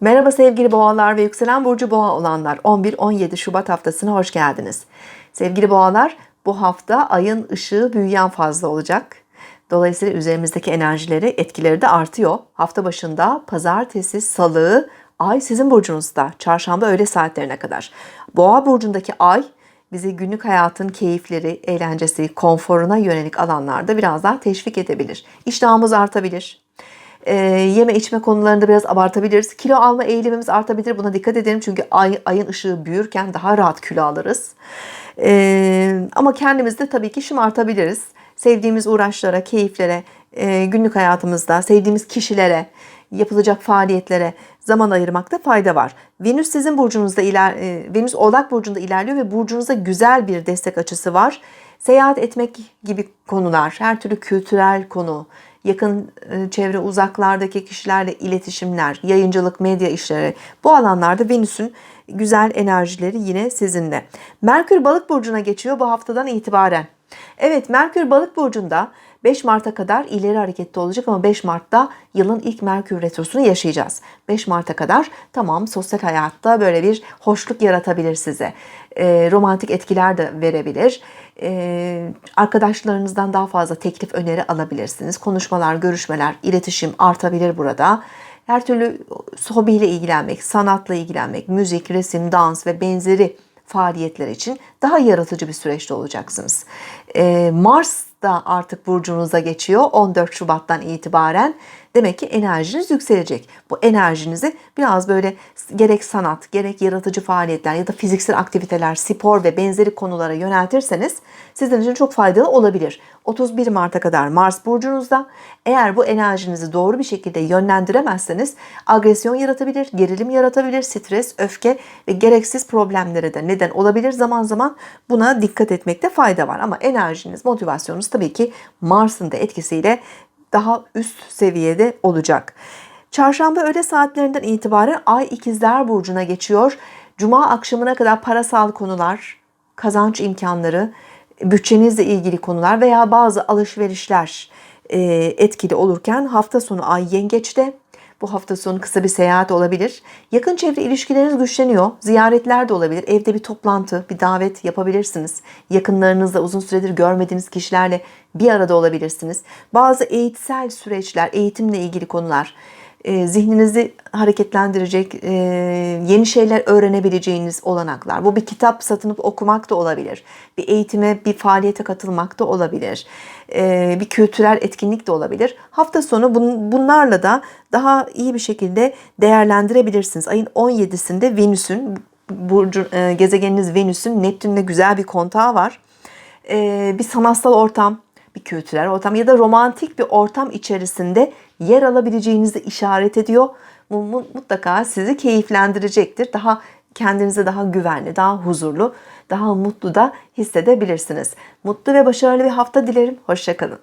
Merhaba sevgili boğalar ve yükselen burcu boğa olanlar 11-17 Şubat haftasına hoş geldiniz. Sevgili boğalar bu hafta ayın ışığı büyüyen fazla olacak. Dolayısıyla üzerimizdeki enerjileri, etkileri de artıyor. Hafta başında pazartesi, salı ay sizin burcunuzda. Çarşamba öğle saatlerine kadar. Boğa burcundaki ay bizi günlük hayatın keyifleri, eğlencesi, konforuna yönelik alanlarda biraz daha teşvik edebilir. İştahımız artabilir. Ee, yeme içme konularında biraz abartabiliriz. Kilo alma eğilimimiz artabilir. Buna dikkat edelim çünkü ay, ayın ışığı büyürken daha rahat kilo alırız. Ee, ama kendimiz de tabii ki şımartabiliriz. Sevdiğimiz uğraşlara, keyiflere, e, günlük hayatımızda, sevdiğimiz kişilere, yapılacak faaliyetlere zaman ayırmakta fayda var. Venüs sizin burcunuzda iler, e, Venüs Oğlak burcunda ilerliyor ve burcunuzda güzel bir destek açısı var. Seyahat etmek gibi konular, her türlü kültürel konu, yakın e, çevre uzaklardaki kişilerle iletişimler, yayıncılık, medya işleri bu alanlarda Venüs'ün güzel enerjileri yine sizinle. Merkür Balık burcuna geçiyor bu haftadan itibaren. Evet Merkür Balık burcunda 5 Mart'a kadar ileri harekette olacak ama 5 Mart'ta yılın ilk Merkür Retrosu'nu yaşayacağız. 5 Mart'a kadar tamam sosyal hayatta böyle bir hoşluk yaratabilir size. E, romantik etkiler de verebilir. E, arkadaşlarınızdan daha fazla teklif öneri alabilirsiniz. Konuşmalar, görüşmeler, iletişim artabilir burada. Her türlü hobiyle ilgilenmek, sanatla ilgilenmek, müzik, resim, dans ve benzeri faaliyetler için daha yaratıcı bir süreçte olacaksınız. Ee, Mars da artık burcunuza geçiyor 14 Şubat'tan itibaren. Demek ki enerjiniz yükselecek. Bu enerjinizi biraz böyle gerek sanat, gerek yaratıcı faaliyetler ya da fiziksel aktiviteler, spor ve benzeri konulara yöneltirseniz sizin için çok faydalı olabilir. 31 Mart'a kadar Mars burcunuzda. Eğer bu enerjinizi doğru bir şekilde yönlendiremezseniz agresyon yaratabilir, gerilim yaratabilir, stres, öfke ve gereksiz problemlere de neden olabilir. Zaman zaman buna dikkat etmekte fayda var. Ama enerjiniz, motivasyonunuz tabii ki Mars'ın da etkisiyle daha üst seviyede olacak. Çarşamba öğle saatlerinden itibaren Ay ikizler Burcu'na geçiyor. Cuma akşamına kadar parasal konular, kazanç imkanları, bütçenizle ilgili konular veya bazı alışverişler etkili olurken hafta sonu Ay yengeçte. Bu hafta sonu kısa bir seyahat olabilir. Yakın çevre ilişkileriniz güçleniyor. Ziyaretler de olabilir. Evde bir toplantı, bir davet yapabilirsiniz. Yakınlarınızla uzun süredir görmediğiniz kişilerle bir arada olabilirsiniz. Bazı eğitsel süreçler, eğitimle ilgili konular, e, zihninizi hareketlendirecek, e, yeni şeyler öğrenebileceğiniz olanaklar. Bu bir kitap satınıp okumak da olabilir. Bir eğitime, bir faaliyete katılmak da olabilir. E, bir kültürel etkinlik de olabilir. Hafta sonu bunlarla da daha iyi bir şekilde değerlendirebilirsiniz. Ayın 17'sinde Venüs'ün, burcu, gezegeniniz Venüs'ün Neptün'le güzel bir kontağı var. Bir sanatsal ortam, bir kültürel ortam ya da romantik bir ortam içerisinde yer alabileceğinizi işaret ediyor. Bu mutlaka sizi keyiflendirecektir. Daha kendinize daha güvenli, daha huzurlu, daha mutlu da hissedebilirsiniz. Mutlu ve başarılı bir hafta dilerim. Hoşçakalın.